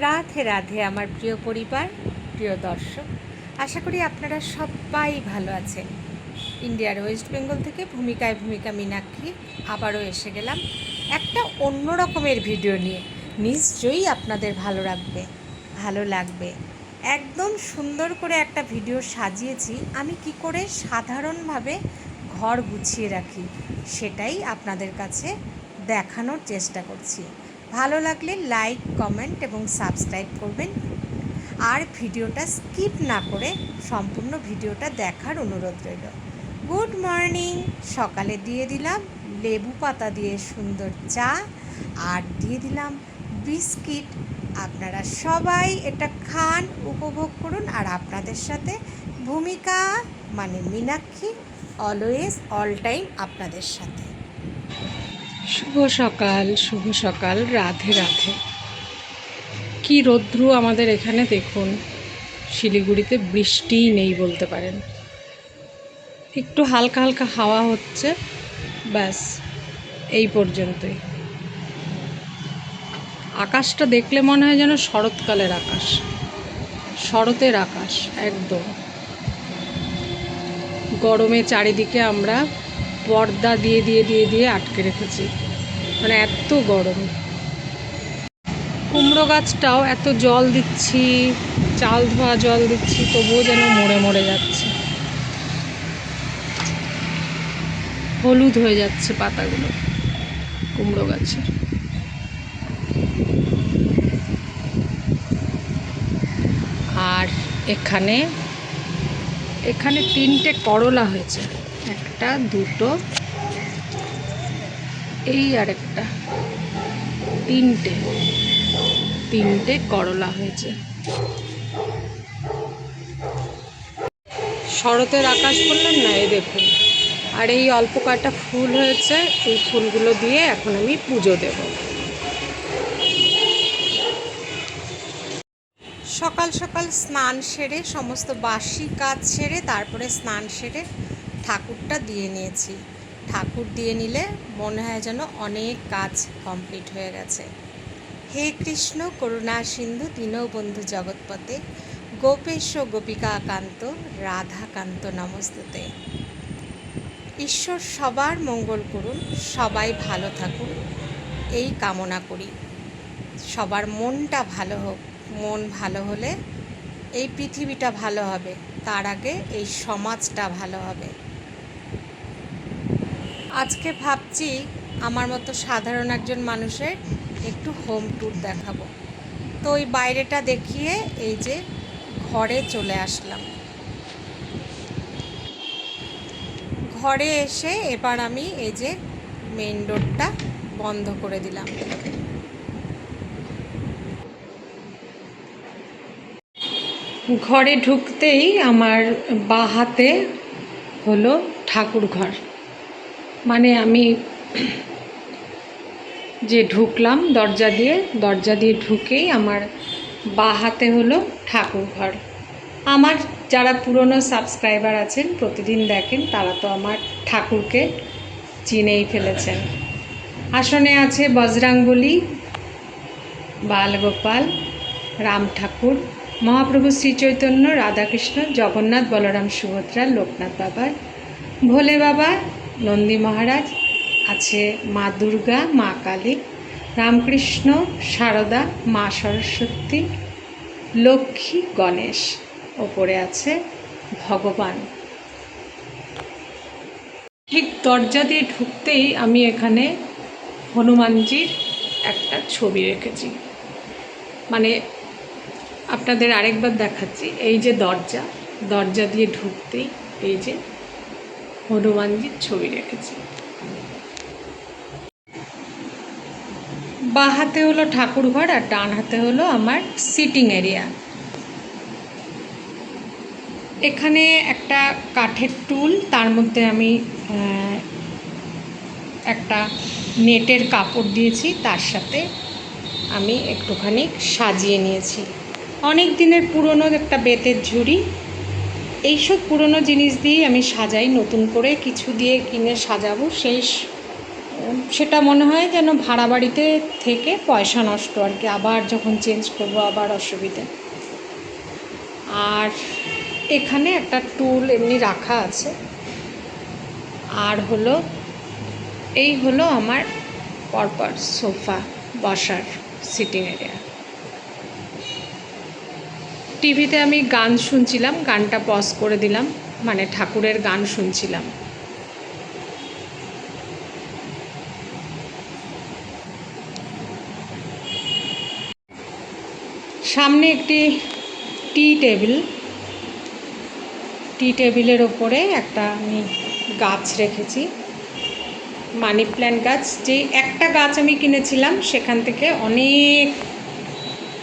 রাধে রাধে আমার প্রিয় পরিবার, প্রিয় দর্শক। আশা করি আপনারা সবাই ভালো আছেন। ইন্ডিয়ার ওয়েস্ট বেঙ্গল থেকে ভূমিকায় ভূমিকা মীনাক্ষী আবারও এসে গেলাম একটা অন্য রকমের ভিডিও নিয়ে। নিশ্চয়ই আপনাদের ভালো রাখবে ভালো লাগবে। একদম সুন্দর করে একটা ভিডিও সাজিয়েছি। আমি কি করে সাধারণভাবে ঘর গুছিয়ে রাখি সেটাই আপনাদের কাছে দেখানোর চেষ্টা করছি। ভালো লাগলে লাইক কমেন্ট এবং সাবস্ক্রাইব করবেন। আর ভিডিওটা স্কিপ না করে সম্পূর্ণ ভিডিওটা দেখার অনুরোধ রইল। গুড মর্নিং সকালে দিয়ে দিলাম লেবু পাতা দিয়ে সুন্দর চা আর দিয়ে দিলাম বিস্কিট। আপনারা সবাই এটা খান, উপভোগ করুন আর আপনাদের সাথে ভূমিকা মানে মীনাক্ষী অলওয়েজ অল টাইম আপনাদের সাথে। শুভ সকাল শুভ সকাল, রাধে রাধে। কি রৌদ্রু আমাদের এখানে দেখুন। শিলিগুড়িতে বৃষ্টিই নেই বলতে পারেন। একটু হালকা হালকা হাওয়া হচ্ছে, ব্যাস, এই পর্যন্তই। আকাশটা দেখলে মনে হয় যেন শরৎকালের আকাশ। শরতের আকাশ, একদম। গরমে চারিদিকে আমরা পর্দা দিয়ে দিয়ে দিয়ে দিয়ে আটকে রেখেছি। মানে এত গরম। কুমড়ো গাছটাও এত জল দিচ্ছি, চাল ধোয়া জল দিচ্ছি, তবুও যেন মরে মরে যাচ্ছে। হলুদ হয়ে যাচ্ছে পাতাগুলো, কুমড়ো গাছের। আর এখানে এখানে তিনটে করলা হয়েছে, একটা, দুটো এই আর একটা তিনটে। তিনটে করলা হয়েছে। শরতের আকাশ বললাম না, এই দেখুন। আর এই অল্প কয়েকটা ফুল হয়েছে, এই ফুলগুলো দিয়ে এখন আমি পুজো দেব। সকাল সকাল স্নান সেরে, সমস্ত বাসি কাজ সেরে, তারপরে স্নান সেরে ঠাকুরটা দিয়ে নিয়েছি। ঠাকুর দিয়ে নিলে মনে হয় যেন অনেক কাজ কমপ্লিট হয়ে গেছে। হে কৃষ্ণ, করুণা সিন্ধু দীনবন্ধু জগৎপথে। গোপেশ গোপিকা কান্ত রাধাকান্ত নমস্তুতে। ঈশ্বর সবার মঙ্গল করুন, সবাই ভালো থাকুন, এই কামনা করি। সবার মনটা ভালো হোক, মন ভালো হলে এই পৃথিবীটা ভালো হবে, তার আগে এই সমাজটা ভালো হবে। আজকে ভাবছি আমার মতো সাধারণ একজন মানুষের একটু হোম ট্যুর দেখাবো। তো ওই বাইরেটা দেখিয়ে এই যে ঘরে চলে আসলাম। ঘরে এসে এবার আমি এই যে মেন ডোরটা বন্ধ করে দিলাম। ঘরে ঢুকতেই আমার বা হাতে হলো ঠাকুর ঘর মানে আমি যে ঢুকলাম দরজা দিয়ে দরজা দিয়ে ঢুকেই আমার বা হাতে হলো ঠাকুর ঘর। আমার যারা পুরনো সাবস্ক্রাইবার আছেন, প্রতিদিন দেখেন তারা তো আমার ঠাকুরকে চিনেই ফেলেছেন। আসনে আছে বজরাঙ্গলি, বালগোপাল, রাম ঠাকুর, মহাপ্রভু শ্রীচৈতন্য, রাধাকৃষ্ণ, জগন্নাথ, বলরাম সুভদ্রা, লোকনাথ বাবা ভোলে বাবা নন্দী মহারাজ, আছে মা দুর্গা, মা কালী, রামকৃষ্ণ, সারদা, মা সরস্বতী, লক্ষ্মী, গণেশ, ওপরে আছে ভগবান। ঠিক দরজা দিয়ে ঢুকতেই আমি এখানে হনুমানজির একটা ছবি রেখেছি। মানে আপনাদের আরেকবার দেখাচ্ছি, এই যে দরজা দরজা দিয়ে ঢুকতেই এই যে হনুমানজির ছবি রেখেছি। বা হাতে হলো ঠাকুর ঘর আর ডান হাতে হলো আমার সিটিং এরিয়া এখানে একটা কাঠের টুল, তার মধ্যে আমি একটা নেটের কাপড় দিয়েছি, তার সাথে আমি একটুখানি সাজিয়ে নিয়েছি। অনেক দিনের পুরনো একটা বেতের ঝুড়ি এইসব পুরনো জিনিস দিয়েই আমি সাজাই, নতুন করে কিছু দিয়ে কিনে সাজাবো। সেই সেটা মনে হয় যেন ভাড়া বাড়িতে থেকে পয়সা নষ্ট আর কি, আবার যখন চেঞ্জ করব আবার অসুবিধে। আর এখানে একটা টুল এমনি রাখা আছে। আর হলো, এই হলো আমার পরপর সোফা বসার সিটিং এরিয়া টিভিতে আমি গান শুনছিলাম, গানটা পজ করে দিলাম মানে ঠাকুরের গান শুনছিলাম। সামনে একটি টি টেবিল টি টেবিলের ওপরে একটা আমি গাছ রেখেছি, মানি প্ল্যান্ট গাছ। যে একটা গাছ আমি কিনেছিলাম, সেখান থেকে অনেক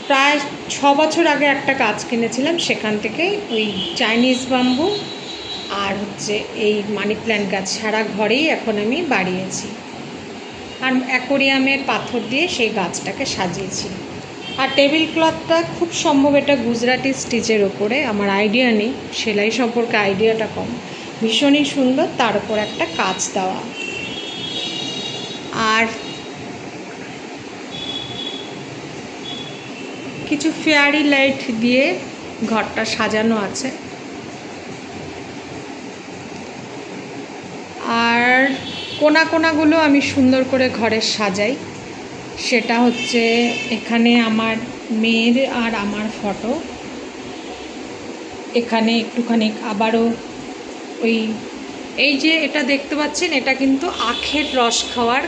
প্রায় ছ বছর আগে একটা গাছ কিনেছিলাম, সেখান থেকে ওই চাইনিজ বাম্বু আর হচ্ছে এই মানি প্ল্যান্ট গাছ সারা ঘরেই এখন আমি বাড়িয়েছি। আর অ্যাকোরিয়ামের পাথর দিয়ে সেই গাছটাকে সাজিয়েছি। আর টেবিল ক্লথটা খুব সম্ভব, এটা গুজরাটি স্টিচের ওপরে, আমার আইডিয়া নেই, সেলাই সম্পর্কে আইডিয়াটা কম। ভীষণই সুন্দর, তার উপর একটা কাজ দেওয়া। আর কিছু ফেয়ারি লাইট দিয়ে ঘরটা সাজানো আছে। আর কোনা কোনাগুলো আমি সুন্দর করে ঘরে সাজাই। সেটা হচ্ছে এখানে আমার মেয়ের আর আমার ফটো। এখানে একটুখানি আবারও ওই, এই যে এটা দেখতে পাচ্ছেন, এটা কিন্তু আখের রস খাওয়ার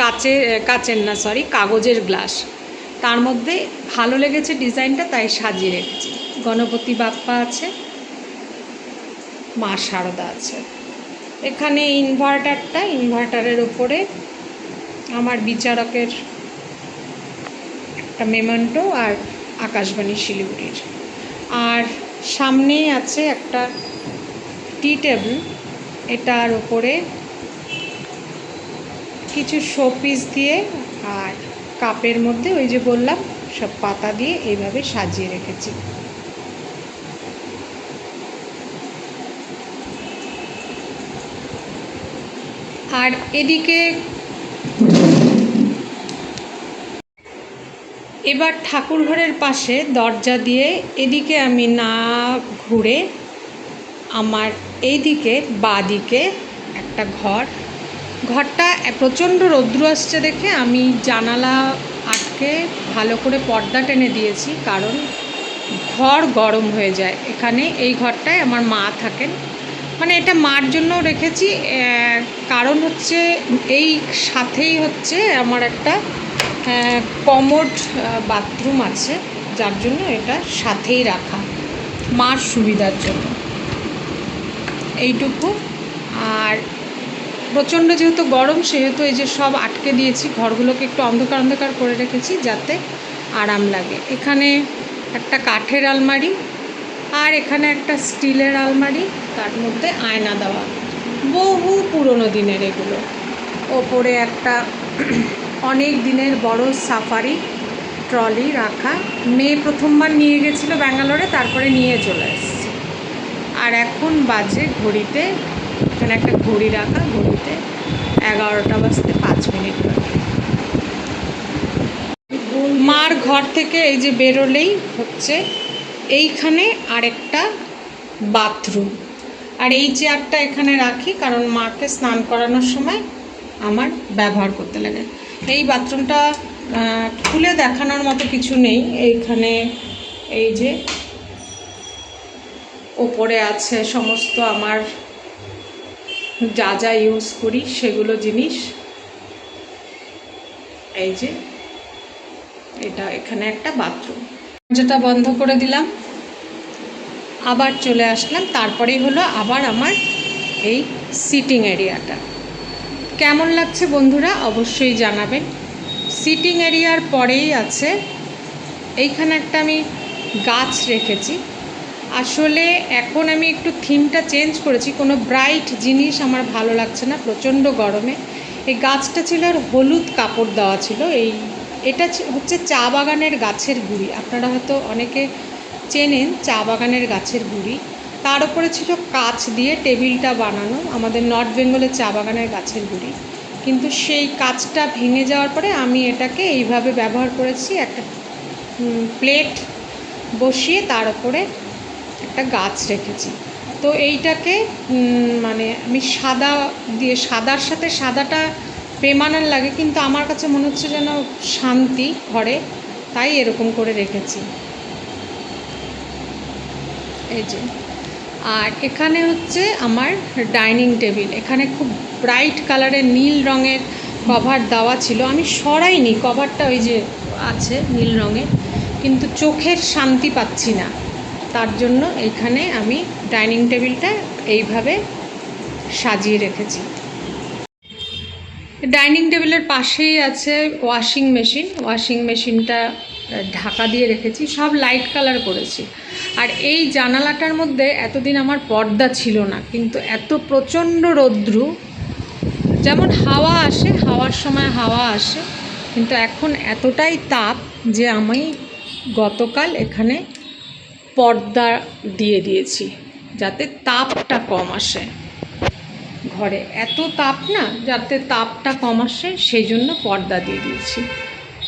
কাচের কাচের না সরি কাগজের গ্লাস। তার মধ্যে ভালো লেগেছে ডিজাইনটা, তাই সাজিয়ে রেখেছি। গণপতি বাপ্পা আছে, মা শারদা আছে। এখানে ইনভার্টারটা ইনভার্টারের উপরে আমার বিচারকের একটা মেমেন্টো আর আকাশবাণী শিলিগুড়ির। আর সামনেই আছে একটা টি টেবিল এটার উপরে কিছু শোপিস দিয়ে আর কাপের মধ্যে ওই যে বললাম, সব পাতা দিয়ে এইভাবে সাজিয়ে রেখেছি। আর এদিকে এবার ঠাকুর ঘরের পাশে দরজা দিয়ে এদিকে আমি না ঘুরে আমার এইদিকে বাদিকে একটা ঘর। ঘরটা প্রচণ্ড রৌদ্র আসছে দেখে আমি জানালা আটকে ভালো করে পর্দা টেনে দিয়েছি, কারণ ঘর গরম হয়ে যায়। এখানে এই ঘরটায় আমার মা থাকেন। মানে এটা মার জন্য রেখেছি কারণ হচ্ছে এই সাথেই হচ্ছে আমার একটা কমোড বাথরুম আছে, যার জন্য এটা সাথেই রাখা, মার সুবিধার জন্য। এইটুকু। আর প্রচণ্ড যেহেতু গরম, সেহেতু এই যে সব আটকে দিয়েছি, ঘরগুলোকে একটু অন্ধকার অন্ধকার করে রেখেছি যাতে আরাম লাগে। এখানে একটা কাঠের আলমারি আর এখানে একটা স্টিলের আলমারি, তার মধ্যে আয়না দেওয়া। বহু পুরনো দিনের এগুলো। ওপরে একটা অনেক দিনের বড় সাফারি, ট্রলি রাখা। মেয়ে প্রথমবার নিয়ে গেছিল ব্যাঙ্গালোরে, তারপরে নিয়ে চলে এসেছে। আর এখন বাজে ঘড়িতে এখানে একটা ঘড়ি রাখা, ঘড়িতে এগারোটা বাজতে পাঁচ মিনিট বাকি। মার ঘর থেকে এই যে বেরোলেই হচ্ছে, এইখানে আরেকটা বাথরুম। আর এই চেয়ারটা এখানে রাখি কারণ মাকে স্নান করানোর সময় আমার ব্যবহার করতে লাগে। এই বাথরুমটা খুলে দেখানোর মতো কিছু নেই। এইখানে এই যে ওপরে আছে সমস্ত আমার যা যা ইউজ করি সেগুলো জিনিস। এই যে, এটা এখানে একটা বাথরুম যেটা বন্ধ করে দিলাম। আবার চলে আসলাম। তারপরেই হলো আবার আমার এই সিটিং এরিয়াটা কেমন লাগছে বন্ধুরা? অবশ্যই জানাবেন। সিটিং এরিয়ার পরেই আছে। এইখানে একটা আমি গাছ রেখেছি। আসলে এখন আমি একটু থিমটা চেঞ্জ করেছি। কোনো ব্রাইট জিনিস আমার ভালো লাগছে না, প্রচণ্ড গরমে। এই গাছটা ছিল আর হলুদ কাপড় দেওয়া ছিল। এই, এটা হচ্ছে চা বাগানের গাছের গুঁড়ি। আপনারা হয়তো অনেকে চেনেন চা বাগানের গাছের গুঁড়ি। তার উপরে ছিল কাচ দিয়ে টেবিলটা বানানো, আমাদের নর্থ বেঙ্গলের চা বাগানের গাছের গুঁড়ি। কিন্তু সেই কাজটা ভেঙে যাওয়ার পরে আমি এটাকে এইভাবে ব্যবহার করেছি। একটা প্লেট বসিয়ে তার উপরে একটা গাছ রেখেছি। তো এইটাকে মানে আমি সাদা দিয়ে, সাদার সাথে সাদাটা প্রেমানার লাগে, কিন্তু আমার কাছে মনে হচ্ছে যেন শান্তি ঘরে, তাই এরকম করে রেখেছি। এই যে। আর এখানে হচ্ছে আমার ডাইনিং টেবিল। এখানে খুব ব্রাইট কালারের নীল রঙের কভার দেওয়া ছিল। আমি সরাইনি, কভারটা ওই যে আছে নীল রঙের, কিন্তু চোখের শান্তি পাচ্ছি না। তার জন্য এখানে আমি ডাইনিং টেবিলটা এইভাবে সাজিয়ে রেখেছি। ডাইনিং টেবিলের পাশেই আছে ওয়াশিং মেশিন। ওয়াশিং মেশিনটা ঢাকা দিয়ে রেখেছি। সব লাইট কালার করেছি। আর এই জানালাটার মধ্যে এতদিন আমার পর্দা ছিল না, কিন্তু এত প্রচণ্ড রৌদ্রু। যেমন হাওয়া আসে, হাওয়ার সময় হাওয়া আসে, কিন্তু এখন এতটাই তাপ যে আমি গতকাল এখানে পর্দা দিয়ে দিয়েছি, যাতে তাপটা কম আসে ঘরে। এত তাপ না, যাতে তাপটা কম আসে সেই জন্য পর্দা দিয়ে দিয়েছি।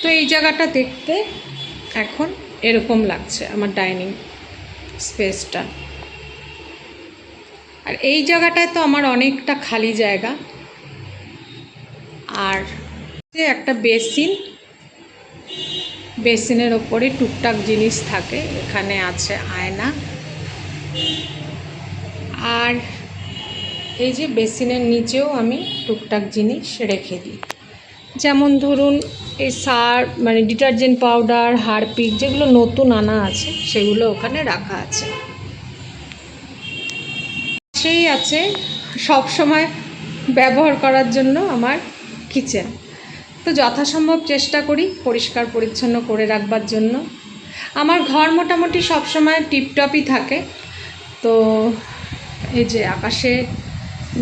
তো এই জায়গাটা দেখতে এখন এরকম লাগছে আমার ডাইনিং স্পেসটা। আর এই জায়গাটায় তো আমার অনেকটা খালি জায়গা। আর একটা বেসিন বেসিনের ওপরে টুকটাক জিনিস থাকে, এখানে আছে আয়না। আর এই যে বেসিনের নিচেও আমি টুকটাক জিনিস রেখে দিই। যেমন ধরুন, এই সার মানে ডিটারজেন্ট পাউডার, হারপিক যেগুলো নতুন আনা আছে, সেগুলো ওখানে রাখা আছে। সেই আছে সব সময় ব্যবহার করার জন্য আমার কিচেন। তো যথাসম্ভব চেষ্টা করি পরিষ্কার পরিচ্ছন্ন করে রাখবার জন্য। আমার ঘর মোটামুটি সবসময় টিপটপই থাকে। তো এই যে আকাশে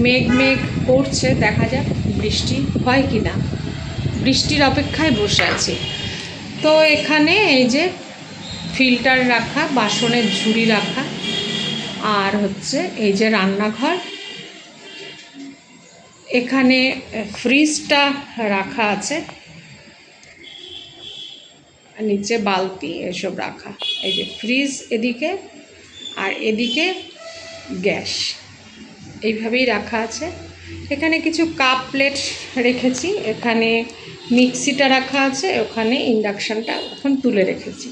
মেঘ মেঘ করছে, দেখা যাক বৃষ্টি হয় কি না বৃষ্টির অপেক্ষায় বসে আছি। তো এখানে এই যে ফিল্টার রাখা, বাসনের ঝুড়ি রাখা, আর হচ্ছে এই যে রান্নাঘর। এখানে ফ্রিজটা রাখা আছে। নিচে বালতি এসব রাখা। এই যে ফ্রিজ এদিকে আর এদিকে গ্যাস। এইভাবেই রাখা আছে। এখানে কিছু কাপ প্লেট রেখেছি। এখানে মিক্সিটা রাখা আছে। ওখানে ইন্ডাকশানটা এখন তুলে রেখেছি।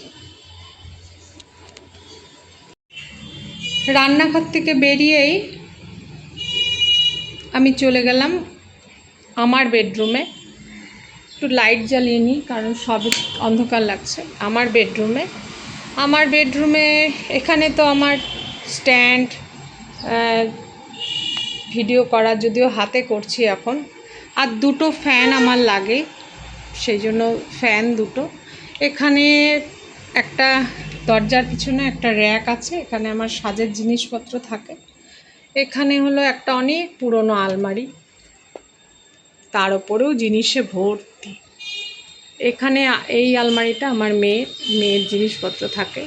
রান্নাঘর থেকে বেরিয়েই আমি চলে গেলাম আমার বেডরুমে। একটু লাইট জ্বালিয়ে নিই, কারণ সব অন্ধকার লাগছে। আমার বেডরুমে। আমার বেডরুমে এখানে তো আমার স্ট্যান্ড ভিডিও করা, যদিও হাতে করছি এখন। আর দুটো ফ্যান আমার লাগে, সেই জন্য ফ্যান দুটো। এখানে একটা দরজার পিছনে একটা র্যাক আছে, এখানে আমার সাজের জিনিসপত্র থাকে। এখানে হলো একটা অনেক পুরনো আলমারি। তার ওপরেও জিনিসে ভর্তি। এখানে এই আলমারিটা আমার মেয়ের মেয়ের জিনিসপত্র থাকে।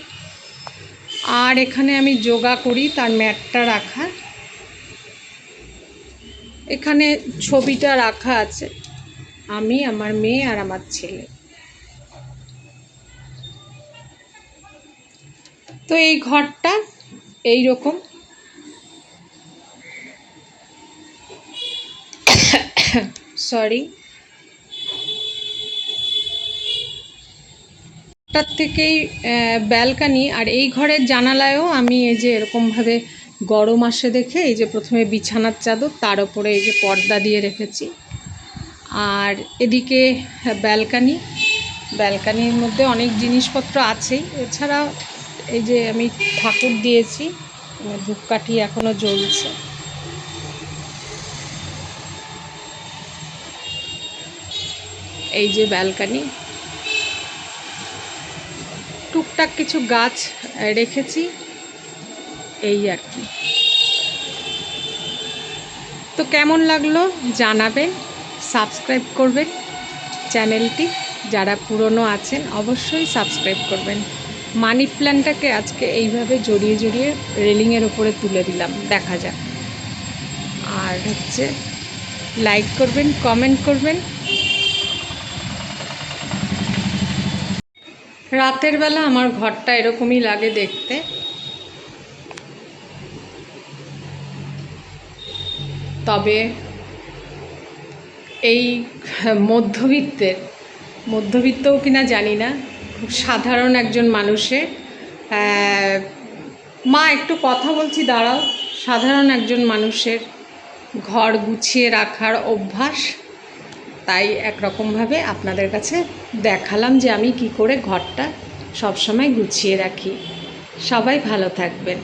আর এখানে আমি যোগা করি, তার ম্যাটটা রাখা এখানে ছবিটা রাখা আছে, আমি, আমার মেয়ে আর আমার ছেলে। তো এই ঘরটা এই রকম সরি। তার থেকেই ব্যালকানি আর এই ঘরের জানালায়ও আমি এই যে এরকমভাবে গরম আসে দেখে এই যে প্রথমে বিছানার চাদর, তার ওপরে এই যে পর্দা দিয়ে রেখেছি। আর এদিকে ব্যালকানি। ব্যালকানির মধ্যে অনেক জিনিসপত্র আছেই। এছাড়া এই যে আমি ঠাকুর দিয়েছি, ধূপকাঠি এখনও জ্বলছে। এই যে ব্যালকানি। টুকটাক কিছু গাছ রেখেছি। এই আর কি। তো কেমন লাগল জানাবেন, সাবস্ক্রাইব করবেন চ্যানেলটি। যারা পুরনো আছেন, অবশ্যই সাবস্ক্রাইব করবেন। মানি প্ল্যান্টটাকে আজকে এইভাবে জড়িয়ে জড়িয়ে রেলিংয়ের ওপরে তুলে দিলাম, দেখা যাক। আর হচ্ছে, লাইক করবেন, কমেন্ট করবেন। রাতের বেলা আমার ঘরটা এরকমই লাগে দেখতে। তবে এই মধ্যবিত্তের, মধ্যবিত্তও কিনা জানি না, খুব সাধারণ একজন মানুষের মা একটু কথা বলছি, দাঁড়াও। সাধারণ একজন মানুষের ঘর গুছিয়ে রাখার অভ্যাস তাই একরকমভাবে আপনাদের কাছে দেখালাম যে আমি কি করে ঘরটা সবসময় গুছিয়ে রাখি। সবাই ভালো থাকবেন।